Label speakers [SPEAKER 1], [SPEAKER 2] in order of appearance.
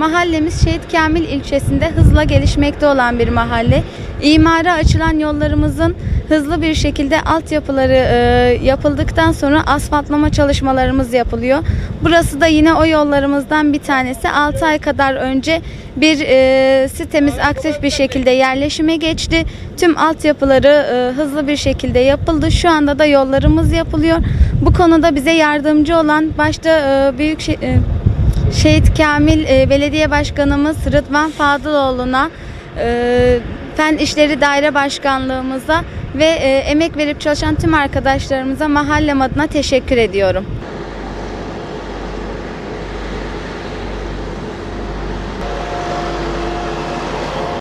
[SPEAKER 1] mahallemiz Şehit Kamil ilçesinde hızla gelişmekte olan bir mahalle. İmara açılan yollarımızın hızlı bir şekilde altyapıları e, yapıldıktan sonra asfaltlama çalışmalarımız yapılıyor. Burası da yine o yollarımızdan bir tanesi. 6 ay kadar önce bir e, sitemiz aktif bir şekilde yerleşime geçti. Tüm altyapıları e, hızlı bir şekilde yapıldı. Şu anda da yollarımız yapılıyor. Bu konuda bize yardımcı olan başta e, büyük e, Şehit Kamil e, Belediye Başkanımız Rıdvan Fadıloğlu'na, e, Fen İşleri Daire Başkanlığımıza ve e, emek verip çalışan tüm arkadaşlarımıza mahallem adına teşekkür ediyorum.